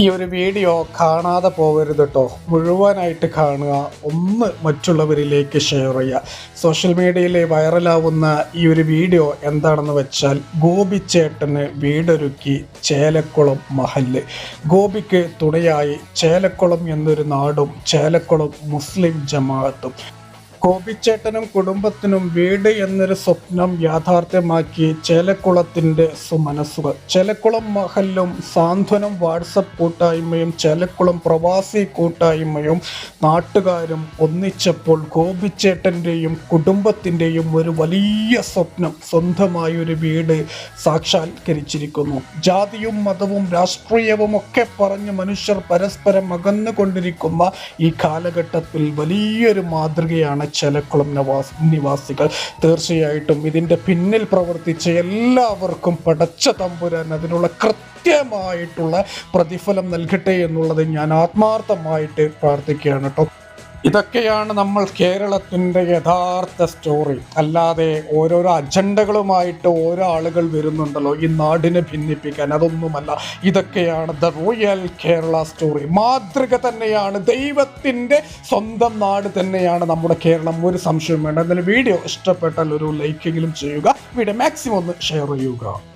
ഈ ഒരു വീഡിയോ കാണാതെ പോകരുത് കേട്ടോ മുഴുവനായിട്ട് കാണുക. ഒന്ന് മറ്റുള്ളവരിലേക്ക് ഷെയർ ചെയ്യുക. സോഷ്യൽ മീഡിയയിൽ വൈറലാവുന്ന ഈ ഒരു വീഡിയോ എന്താണെന്ന് വെച്ചാൽ ഗോപിച്ചേട്ടന് വീടൊരുക്കി ചേലക്കുളം മഹല്ല്. ഗോപിക്ക് തുണയായി ചേലക്കുളം എന്നൊരു നാടും ചേലക്കുളം മുസ്ലിം ജമാഅത്തും. ഗോപിച്ചേട്ടനും കുടുംബത്തിനും വീട് എന്നൊരു സ്വപ്നം യാഥാർത്ഥ്യമാക്കി ചേലക്കുളത്തിന്റെ സുമനസ്സുകൾ. ചേലക്കുളം മഹല്ലും സാന്ത്വനം വാട്സപ്പ് കൂട്ടായ്മയും ചേലക്കുളം പ്രവാസി കൂട്ടായ്മയും നാട്ടുകാരും ഒന്നിച്ചപ്പോൾ ഗോപിച്ചേട്ടന്റെയും കുടുംബത്തിന്റെയും ഒരു വലിയ സ്വപ്നം സ്വന്തമായ ഒരു വീട് സാക്ഷാത്കരിച്ചിരിക്കുന്നു. ജാതിയും മതവും രാഷ്ട്രീയവും ഒക്കെ പറഞ്ഞ് മനുഷ്യർ പരസ്പരം അകന്നുകൊണ്ടിരിക്കുന്ന ഈ കാലഘട്ടത്തിൽ വലിയൊരു മാതൃകയാണ് ചെലക്കുളം നവാസ് നിവാസികൾ. തീർച്ചയായിട്ടും ഇതിന്റെ പിന്നിൽ പ്രവർത്തിച്ച എല്ലാവർക്കും പടച്ച തമ്പുരാൻ അതിനുള്ള കൃത്യമായിട്ടുള്ള പ്രതിഫലം നൽകട്ടെ എന്നുള്ളത് ഞാൻ ആത്മാർത്ഥമായിട്ട് പ്രാർത്ഥിക്കുകയാണ് കേട്ടോ. ഇതൊക്കെയാണ് നമ്മൾ കേരളത്തിന്റെ യഥാർത്ഥ സ്റ്റോറി അല്ലാതെ ഓരോരോ അജണ്ടകളുമായിട്ട് ഓരോ ആളുകൾ വരുന്നുണ്ടല്ലോ ഈ നാടിനെ ഭിന്നിപ്പിക്കാൻ. അതൊന്നുമല്ല. ഇതൊക്കെയാണ് ദ റോയൽ കേരള സ്റ്റോറി മാതൃക തന്നെയാണ്. ദൈവത്തിന്റെ സ്വന്തം നാട് തന്നെയാണ് നമ്മുടെ കേരളം. ഒരു സംശയം വേണ്ട. എന്നാലും വീഡിയോ ഇഷ്ടപ്പെട്ടാൽ ഒരു ലൈക്കെങ്കിലും ചെയ്യുക. വീഡിയോ മാക്സിമം ഒന്ന് ഷെയർ ചെയ്യുക.